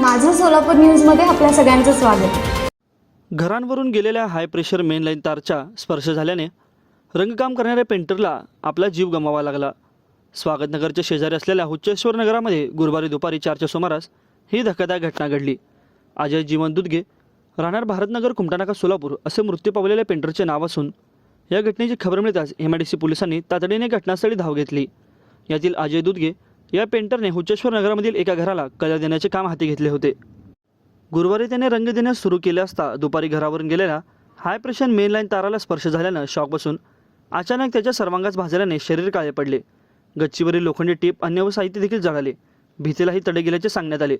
माझं सोलापूर न्यूजमध्ये आपल्या सगळ्यांचं स्वागत. घरांवरून गेलेल्या हाय प्रेशर मेन लाईन तारच्या स्पर्श झाल्याने रंगकाम करणाऱ्या पेंटरला आपला जीव गमावा लागला. स्वागतनगरच्या शेजारी असलेल्या उच्चेश्वर नगरामध्ये गुरुवारी दुपारी चारच्या सुमारास ही धक्कादायक घटना घडली. अजय जीवन दुधगे राहणार भारतनगर कुमटानाका सोलापूर असे मृत्यू पावलेल्या पेंटरचे नाव असून या घटनेची खबर मिळताच एम आय डी सी पोलिसांनी तातडीने घटनास्थळी धाव घेतली. यातील अजय दुधगे या पेंटरने हुच्चेश्वर नगरामधील एका घराला कलर देण्याचे काम हाती घेतले होते. गुरुवारी त्याने रंग देण्यास सुरू केले असता दुपारी घरावरून गेलेला हाय प्रेशर मेन लाईन ताराला स्पर्श झाल्यानं शॉक बसून अचानक त्याच्या सर्वांगास भाजल्याने शरीर काळे पडले. गच्चीवरील लोखंडी टीप अन्य व साहित्य देखील जळाले. भीतीलाही तडे गेल्याचे सांगण्यात आले.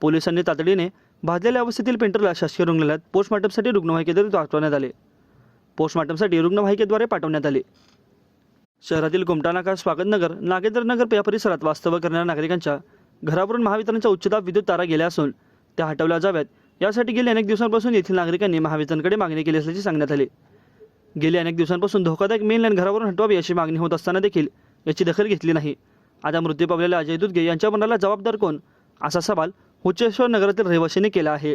पोलिसांनी तातडीने भाजलेल्या अवस्थेतील पेंटरला शासकीय रुग्णालयात पोस्टमॉर्टमसाठी रुग्णवाहिकेद्वारे पाठवण्यात आले. पोस्टमॉर्टमसाठी रुग्णवाहिकेद्वारे पाठवण्यात आले. शहरातील गुमटानाका स्वागतनगर नागेंद्रनगर या परिसरात वास्तव्य करणाऱ्या नागरिकांच्या घरावरून महावितरणच्या उच्चदाब विद्युत तारा गेल्या असून त्या हटवल्या जाव्यात. यासाठी गेल्या अनेक दिवसांपासून येथील नागरिकांनी महावितरणकडे मागणी केली असल्याचे सांगण्यात आले. गेल्या अनेक दिवसांपासून धोकादायक मेन लाईन घरावरून हटवावी अशी मागणी होत असताना देखील याची दखल घेतली नाही. आता मृत्यू पावलेल्या अजय दुधगे यांच्या मनाला जबाबदार कोण? असा सवाल उच्चेश्वर नगरातील रहिवाशांनी केला आहे.